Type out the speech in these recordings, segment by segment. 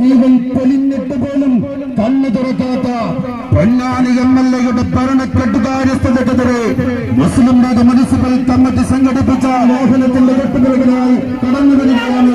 ജീവൻ പൊലിഞ്ഞിട്ട് പോലും കണ്ണു തുറക്കാത്ത Ponnani M L എയുടെ ഭരണക്കെട്ടുകാര്യസ്ഥതക്കെതിരെ മുസ്ലിം ലീഗ് മുനിസിപ്പൽ കമ്മിറ്റി സംഘടിപ്പിച്ച മോഹനത്തിന്റെ കെട്ടുപിറകിലായി കടന്നു വരികയാണ്.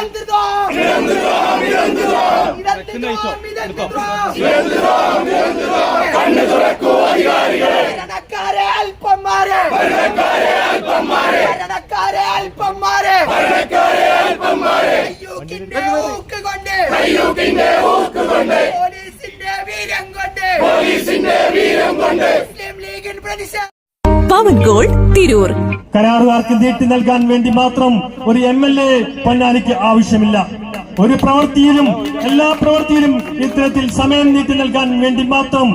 ഇതെന്ത് ദ്രോഹം ഇതെന്ത് ദ്രോഹം ഇതെന്ത് ദ്രോഹം കണ്ണു തുറക്കൂ അധികാരികളെ ഭരണക്കാരെ അല്പന്മാരെ ഭരണക്കാരെ അല്പന്മാരെ ഭരണക്കാരെ അല്പന്മാരെ ഭരണക്കാരെ അല്പന്മാരെ കയ്യൂക്കിന്റെ ഊക്ക് കൊണ്ട് കയ്യൂക്കിന്റെ ഊക്ക് കൊണ്ട് പോലീസിന്റെ വീര്യം കൊണ്ട് പോലീസിന്റെ വീരം കൊണ്ട് മുസ്ലിം ലീഗിൻ പ്രതിഷേധം പവൻ ഗോൾഡ് തിരൂർ. കരാറുകാർക്ക് നീട്ടി നൽകാൻ വേണ്ടി മാത്രം ഒരു എം എൽ എ പൊന്നാനിക്ക് ആവശ്യമില്ല. ഒരു പ്രവൃത്തിയിലും എല്ലാ പ്രവൃത്തിയിലും ഇത്തരത്തിൽ സമയം നീട്ടി നൽകാൻ വേണ്ടി മാത്രം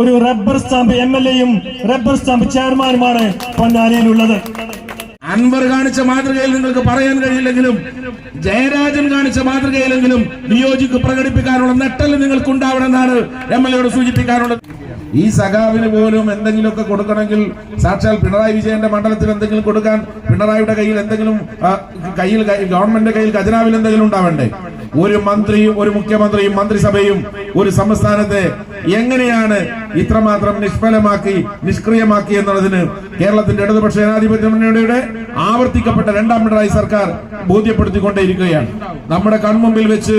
ഒരു റബ്ബർ സ്റ്റാമ്പ് എം എൽ എയും റബ്ബർ സ്റ്റാമ്പ് ചെയർമാനുമാണ് പൊന്നാനിയിലുള്ളത്. അൻവർ കാണിച്ച മാതൃകയിൽ നിങ്ങൾക്ക് പറയാൻ കഴിയില്ലെങ്കിലും ജയരാജൻ കാണിച്ച മാതൃകയിലെങ്കിലും നിയോജിക്ക് പ്രകടിപ്പിക്കാനുള്ള നെട്ടൽ നിങ്ങൾക്ക് ഉണ്ടാവണമെന്നാണ് എം എൽ എയോട് സൂചിപ്പിക്കാനുള്ളത്. ഈ സഖാവിന് പോലും എന്തെങ്കിലുമൊക്കെ കൊടുക്കണമെങ്കിൽ സാക്ഷാൽ പിണറായി വിജയന്റെ മണ്ഡലത്തിൽ എന്തെങ്കിലും കൊടുക്കാൻ പിണറായിയുടെ കയ്യിൽ എന്തെങ്കിലും കയ്യിൽ ഗവൺമെന്റിന്റെ കയ്യിൽ ഖജനാവിൽ എന്തെങ്കിലും ഉണ്ടാവണ്ടേ? ഒരു മന്ത്രിയും ഒരു മുഖ്യമന്ത്രിയും മന്ത്രിസഭയും ഒരു സംസ്ഥാനത്തെ എങ്ങനെയാണ് ഇത്രമാത്രം നിഷ്ഫലമാക്കി നിഷ്ക്രിയമാക്കി എന്നുള്ളതിന് കേരളത്തിന്റെ ഇടതുപക്ഷ ജനാധിപത്യ മുന്നണിയുടെ ആവർത്തിക്കപ്പെട്ട രണ്ടാം പിണറായി സർക്കാർ ബോധ്യപ്പെടുത്തിക്കൊണ്ടേയിരിക്കുകയാണ്. നമ്മുടെ കൺമുമ്പിൽ വെച്ച്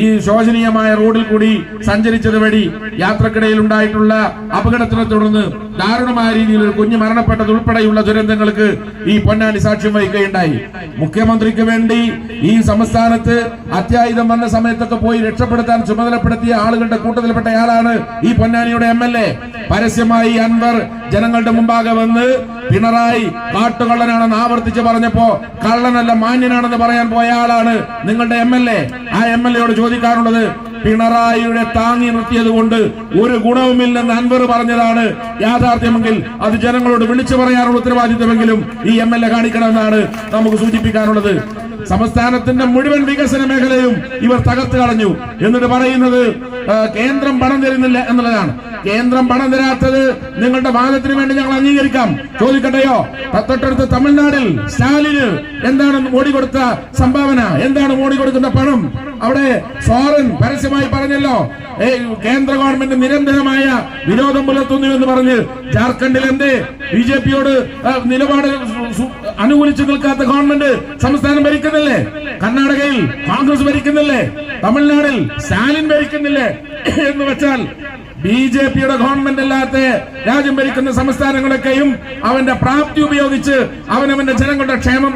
ഈ ശോചനീയമായ റോഡിൽ കൂടി സഞ്ചരിച്ചത് വഴി യാത്രക്കിടയിൽ ഉണ്ടായിട്ടുള്ള അപകടത്തിനെ തുടർന്ന് ദാരുണമായ രീതിയിൽ ഒരു കുഞ്ഞ് മരണപ്പെട്ടത് ഉൾപ്പെടെയുള്ള ദുരന്തങ്ങൾക്ക് ഈ പൊന്നാനി സാക്ഷ്യം വഹിക്കുകയുണ്ടായി. മുഖ്യമന്ത്രിക്ക് വേണ്ടി ഈ സംസ്ഥാനത്ത് അത്യായുധം വന്ന സമയത്തൊക്കെ പോയി രക്ഷപ്പെടുത്താൻ ചുമതലപ്പെടുത്തിയ ആളുകളുടെ കൂട്ടത്തിൽപ്പെട്ടയാളാണ് ഈ പൊന്നാനിയുടെ എം എൽ എ പരസ്യമായി അൻവർ ജനങ്ങളുടെ മുമ്പാകെ വന്ന് പിണറായി കാട്ടുകള്ളനാണെന്ന് ആവർത്തിച്ച് പറഞ്ഞപ്പോ കള്ളനല്ല മാന്യനാണെന്ന് പറയാൻ പോയ ആളാണ് നിങ്ങളുടെ എം എൽ എ ആ എം എൽ എയോട് ചോദിക്കാനുള്ളത് പിണറായിയുടെ താങ്ങി നിർത്തിയത് കൊണ്ട് ഒരു ഗുണവുമില്ലെന്ന് അൻവർ പറഞ്ഞതാണ്. യാഥാർത്ഥ്യമെങ്കിൽ അത് ജനങ്ങളോട് വിളിച്ചു പറയാനുള്ള ഉത്തരവാദിത്തമെങ്കിലും ഈ എം എൽ എ കാണിക്കണമെന്നാണ് നമുക്ക് സൂചിപ്പിക്കാനുള്ളത്. സംസ്ഥാനത്തിന്റെ മുഴുവൻ വികസന മേഖലയും ഇവർ തകർത്ത് കളഞ്ഞു. എന്നിട്ട് പറയുന്നത് കേന്ദ്രം പണം തരുന്നില്ല എന്നുള്ളതാണ്. കേന്ദ്രം പണം തരാത്തത് നിങ്ങളുടെ വാദത്തിന് വേണ്ടി ഞങ്ങൾ അംഗീകരിക്കാം. ചോദിക്കട്ടെയോ? തൊട്ടടുത്ത് തമിഴ്നാടിൽ സ്റ്റാലിന് എന്താണ് മോഡി കൊടുത്ത സംഭാവന? എന്താണ് മോഡി കൊടുക്കുന്ന പണം? അവിടെ സോറൻ പരസ്യമായി പറഞ്ഞല്ലോ. കേന്ദ്ര ഗവൺമെന്റ് നിരന്തരമായ വിരോധം പുലർത്തുന്നു എന്ന് പറഞ്ഞ് ജാർഖണ്ഡിൽ എന്ത്? ബി ജെ പിയോട് നിലപാട് അനുകൂലിച്ചു നിൽക്കാത്ത ഗവൺമെന്റ് സംസ്ഥാനം ഭരിക്കുന്നില്ലേ? കർണാടകയിൽ കോൺഗ്രസ് ഭരിക്കുന്നില്ലേ? തമിഴ്നാടിൽ സ്റ്റാലിൻ ഭരിക്കുന്നില്ലേ? എന്ന് വെച്ചാൽ ബി ജെ പിയുടെ ഗവൺമെന്റ് അല്ലാത്ത രാജ്യം ഭരിക്കുന്ന സംസ്ഥാനങ്ങളൊക്കെയും അവന്റെ പ്രാപ്തി ഉപയോഗിച്ച് അവനവന്റെ ജനങ്ങളുടെ ക്ഷേമം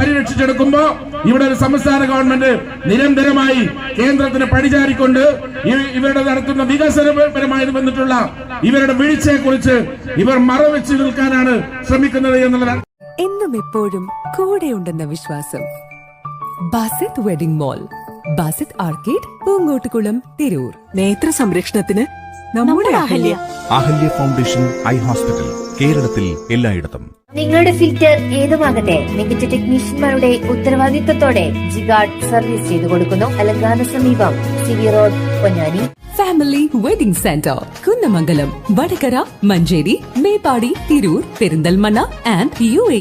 പരിരക്ഷിച്ചെടുക്കുമ്പോ ഇവിടെ ഒരു സംസ്ഥാന ഗവൺമെന്റ് നിരന്തരമായി കേന്ദ്രത്തിന് പടിചാരിക്കൊണ്ട് ഇ- ഇവരുടെ നടത്തുന്ന വികസനപരമായി വന്നിട്ടുള്ള ഇവരുടെ വീഴ്ചയെ കുറിച്ച് ഇവർ മറവെച്ച് നിൽക്കാനാണ് ശ്രമിക്കുന്നത് എന്നുള്ളതാണ്. എന്നും എപ്പോഴും കൂടെയുണ്ടെന്ന വിശ്വാസം. Basith wedding mall. Basith arcade Poonkottukulam Tirur. നേത്ര സംരക്ഷണത്തിന് നമ്മുടെ Ahalya. Ahalya. Foundation eye hospital കേരളത്തിൽ എല്ലായിടത്തും. നിങ്ങളുടെ ഫിൽറ്റർ ഏതുമാകട്ടെ മികച്ച ടെക്നീഷ്യന്മാരുടെ ഉത്തരവാദിത്തത്തോടെ ജിഗാർഡ് സർവീസ് ചെയ്തു കൊടുക്കുന്നു. അലങ്കാന സമീപം CV road Ponnani. Family wedding centre Kunnamangalam Vadakara Manjeri Meppadi Tirur Perinthalmanna and U A